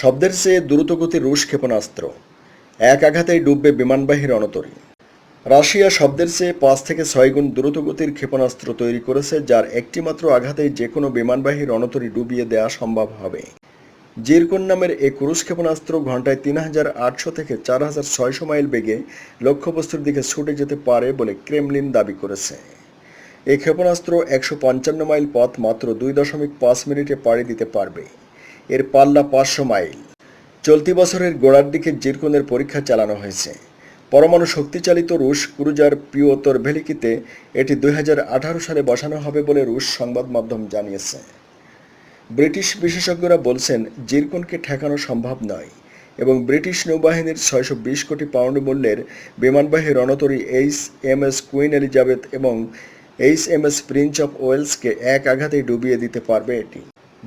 শব্দের চেয়ে দ্রুতগতির রুশ ক্ষেপণাস্ত্র। এক আঘাতেই ডুববে বিমানবাহী রণতরী রাশিয়া শব্দের চেয়ে পাঁচ থেকে ছয় গুণ দ্রুতগতির ক্ষেপণাস্ত্র তৈরি করেছে, যার একটিমাত্র আঘাতেই যে কোনো বিমানবাহী রণতরী ডুবিয়ে দেওয়া সম্ভব হবে। জিরকন নামের এই ক্রুশ ক্ষেপণাস্ত্র ঘন্টায় তিন হাজার আটশো থেকে চার হাজার ছয়শো মাইল বেগে লক্ষ্যবস্তুর দিকে ছুটে যেতে পারে বলে ক্রেমলিন দাবি করেছে। এই ক্ষেপণাস্ত্র একশো পঞ্চান্ন মাইল পথ মাত্র দুই দশমিক পাঁচ মিনিটে পাড়ি দিতে পারবে। এর পাল্লা পাঁচশো মাইল। চলতি বছরের গোড়ার দিকে জিরকনের পরীক্ষা চালানো হয়েছে। পরমাণু শক্তিচালিত রুশ ক্রুজার পিওতর ভেলিকিতে এটি দু হাজার আঠারো সালে বসানো হবে বলে রুশ সংবাদ মাধ্যম জানিয়েছে। ব্রিটিশ বিশেষজ্ঞরা বলছেন, জিরকনকে ঠেকানো সম্ভব নয় এবং ব্রিটিশ নৌবাহিনীর ছয়শো বিশ কোটি পাউন্ড মূল্যের বিমানবাহী রণতরী H M S queen Elizabeth এবং H M S prince of ওয়েলসকে এক আঘাতেই ডুবিয়ে দিতে পারবে এটি।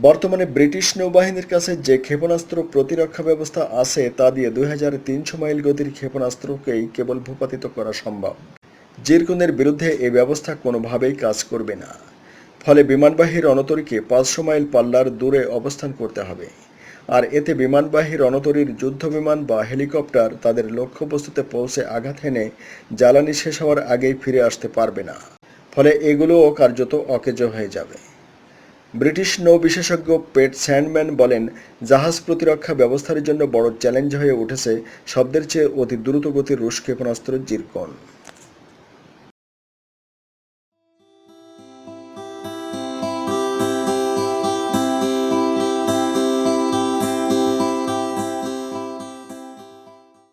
বর্তমানে ব্রিটিশ নৌবাহিনীর কাছে যে ক্ষেপণাস্ত্র প্রতিরক্ষা ব্যবস্থা আছে তা দিয়ে দুই হাজার তিনশো মাইল গতির ক্ষেপণাস্ত্রকেই কেবল ভূপাতিত করা সম্ভব। জিরকনের বিরুদ্ধে এই ব্যবস্থা কোনোভাবেই কাজ করবে না। ফলে বিমানবাহী রণতরীকে পাঁচশো মাইল পাল্লার দূরে অবস্থান করতে হবে। আর এতে বিমানবাহী রণতরীর যুদ্ধ বিমান বা হেলিকপ্টার তাদের লক্ষ্যবস্তুতে পৌঁছে আঘাত হেনে জ্বালানি শেষ হওয়ার আগেই ফিরে আসতে পারবে না। ফলে এগুলোও কার্যত অকেজো হয়ে যাবে। ব্রিটিশ নৌ বিশেষজ্ঞ পেট স্যান্ডম্যান বলেন, জাহাজ প্রতিরক্ষা ব্যবস্থার জন্য বড় চ্যালেঞ্জ হয়ে উঠেছে, শব্দের চেয়ে অতি দ্রুতগতির রুশ ক্ষেপণাস্ত্র জিরকন।